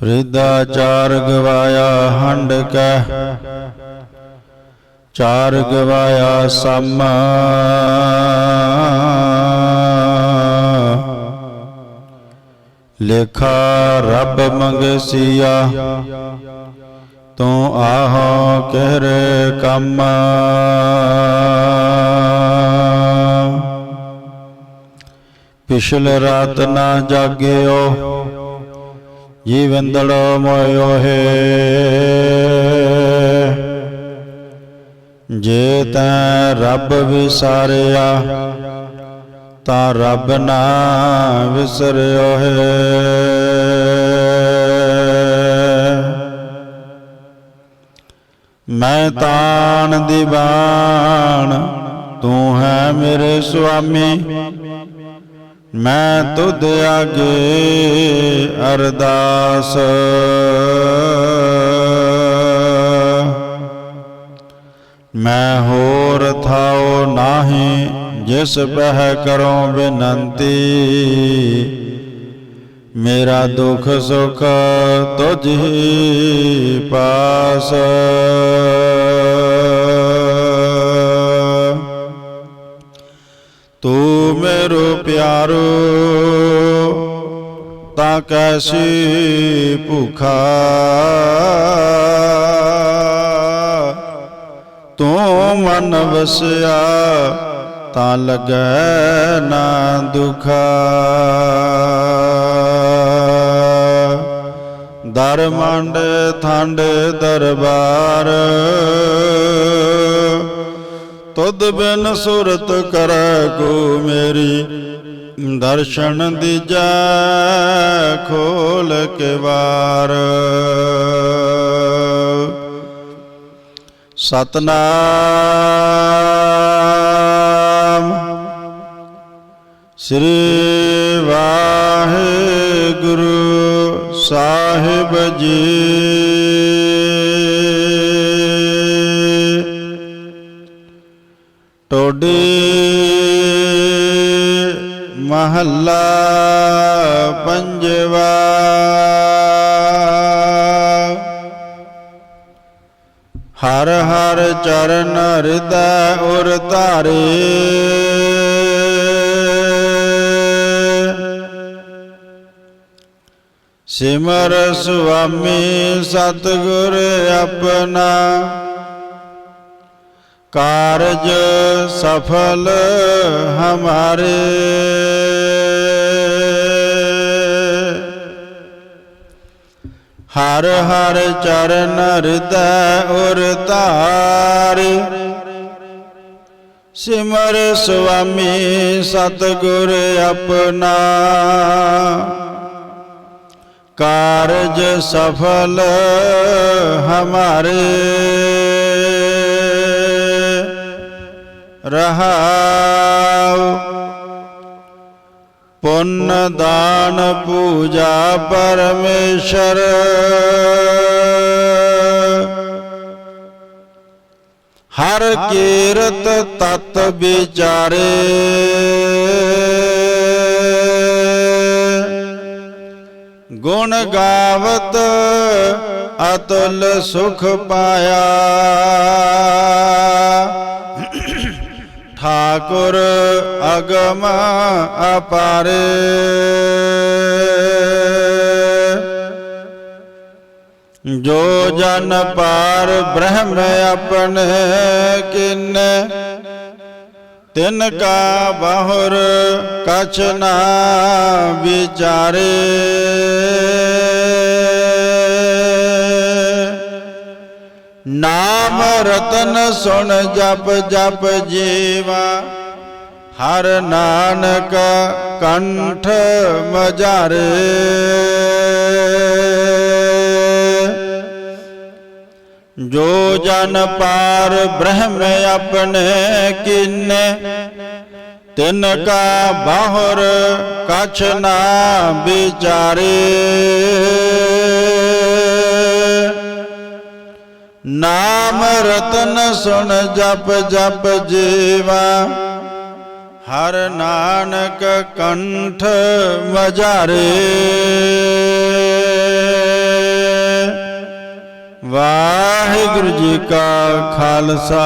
वृद्धाचार गवाया हंड कह। चार गवाया सम। लेखा रब मंगसिया तू आह कर कम्मा ਪਿਛਲ ਰਾਤ ਨਾ ਜਾਗਿਓ ਜੀਵੰਦੜ ਮੋਇਓ ਹੈ। ਜੇ ਤੈ ਰੱਬ ਵਿਸਾਰਿਆ, ਤਾਂ ਰੱਬ ਨਾ ਵਿਸਰਿਓ ਹੈ। ਮੈਂ ਤਾਣ ਦੀਵਾਨ, ਤੂੰ ਹੈ ਮੇਰੇ ਸੁਆਮੀ। ਮੈਂ ਤੁਧ ਆਗੇ ਅਰਦਾਸ। ਮੈਂ ਹੋਰ ਥਾਉ ਨਾਹੀ, ਜਿਸ ਬਹਿ ਕਰੋ ਬੇਨੰਤੀ। ਮੇਰਾ ਦੁਖ ਸੁਖ ਤੁਝ ਪਾਸ। ਤੂੰ ਪਿਆਰੋ, ਤਾਂ ਕੈਸੀ ਭੁਖਾ। ਤੂੰ ਮਨ ਵਸਿਆ, ਤਾਂ ਲੱਗੈ ਨਾ ਦੁਖਾ। ਦਰ ਮੰਡ ਥੰਡ ਦਰਬਾਰ ਤੁਧ ਬਿਨ ਸੁਰਤ ਕਰੈ ਕੋ ਮੇਰੀ। ਦਰਸ਼ਨ ਦੀਜੈ ਖੋਲ ਕੇ ਵਾਰ। ਸਤਨਾਮ ਸ੍ਰੀ ਵਾਹਿਗੁਰੂ ਸਾਹਿਬ ਜੀ। ਟੋਡੀ ਮਹੱਲਾ ਪੰਜਵਾ। ਹਰ ਹਰ ਚਰਨ ਹਿਰਦੈ ਉਰ ਧਾਰੇ। ਸਿਮਰ ਸੁਆਮੀ ਸਤਿਗੁਰ ਆਪਣਾ। ਕਾਰਜ ਸਫਲ ਹਮਾਰੇ। ਹਰ ਹਰ ਚਰਨ ਹਿਰਦੈ ਉਰ ਧਾਰੇ। ਸਿਮਰ ਸੁਆਮੀ ਸਤਿਗੁਰ ਆਪਣਾ। ਕਾਰਜ ਸਫਲ ਹਮਾਰੇ। ਰਹਾਉ। ਪੁੰਨ ਦਾਨ ਪੂਜਾ ਪਰਮੇਸ਼ਰ। ਹਰ ਕੀਰਤ ਤਤ ਵਿਚਾਰੇ। ਗੁਣ ਗਾਵਤ ਅਤੁਲ ਸੁਖ ਪਾਇਆ। ਠਾਕੁਰ ਅਗਮ ਅਪਾਰੇ ਜੋ ਜਨ ਪਾਰ ਬ੍ਰਹਮ ਆਪਣੇ ਕਿਨ ਤਿਨ ਕਾ ਬਹੁਰ ਕਛ ਨਾ ਵਿਚਾਰੇ ਨਾਮ ਰਤਨ ਸੁਣ ਜਪ ਜਪ ਜੀਵਾ, ਹਰ ਨਾਨਕ ਕੰਠ ਮਜਾਰੇ। ਜੋ ਜਨ ਪਾਰ ਬ੍ਰਹਮ ਆਪਣੇ ਕਿਨੇ, ਤਿਨ ਕਾ ਬਾਹਰ ਕਛ ਨਾ ਵਿਚਾਰੇ। ਨਾਮ ਰਤਨ ਸੁਣ ਜਪ ਜਪ ਜੀਵਾ, ਹਰ ਨਾਨਕ ਕੰਠ ਵਜਾਰੇ ਵਾਹਿਗੁਰੂ ਜੀ ਕਾ ਖਾਲਸਾ,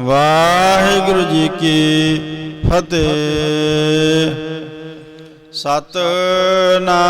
ਵਾਹਿਗੁਰੂ ਜੀ ਕੀ ਫਤਿਹ। ਸਤਨਾਮ